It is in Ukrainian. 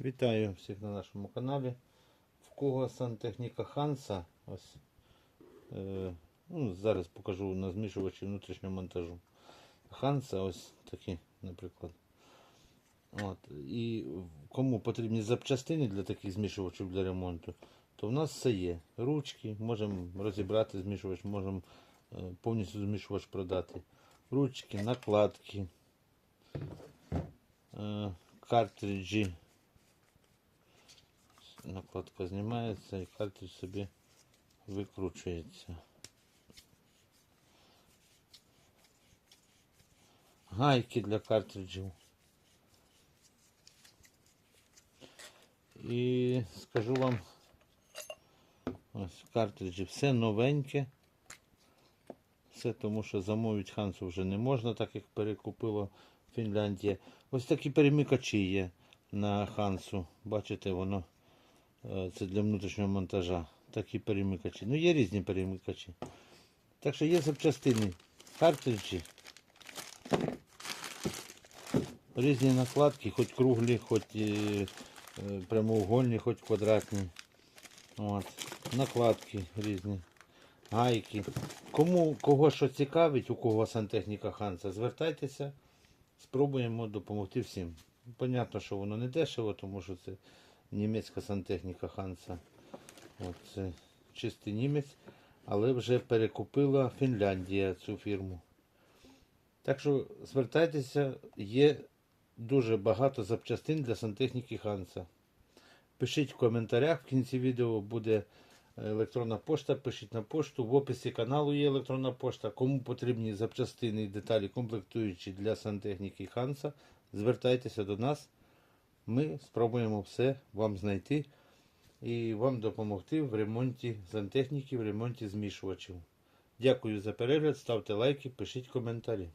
Вітаю всіх на нашому каналі. В кого сантехніка Ханса. Ось, е, ну, зараз покажу на змішувачі внутрішнього монтажу. Ханса, ось такі, наприклад. От. І кому потрібні запчастини для таких змішувачів для ремонту, то в нас все є. Ручки, можемо розібрати змішувач, можемо е, повністю змішувач продати. Ручки, накладки, е, картриджі. Накладка знімається і картридж собі викручується. Гайки для картриджів. І скажу вам, ось картриджі все новеньке. Все тому, що замовити Хансу вже не можна, так як перекупила Фінляндія. Ось такі перемикачі є на Хансу. Бачите, воно це для внутрішнього монтажа. Такі перемикачі. Ну, є різні перемикачі. Так що є запчастини. Картриджі. Різні накладки, хоч круглі, хоч е, е, прямоугольні, хоч квадратні. От. Накладки різні. Гайки. Кому кого що цікавить, у кого сантехніка Ханса, звертайтеся, спробуємо допомогти всім. Понятно, що воно не дешево, тому що це німецька сантехніка Ханса. Це чистий німець, але вже перекупила Фінляндія цю фірму. Так що звертайтеся, є дуже багато запчастин для сантехніки Ханса. Пишіть в коментарях, в кінці відео буде електронна пошта, пишіть на пошту. В описі каналу є електронна пошта. Кому потрібні запчастини і деталі комплектуючі для сантехніки Ханса, звертайтеся до нас. Ми спробуємо все вам знайти і вам допомогти в ремонті сантехніки, в ремонті змішувачів. Дякую за перегляд, ставте лайки, пишіть коментарі.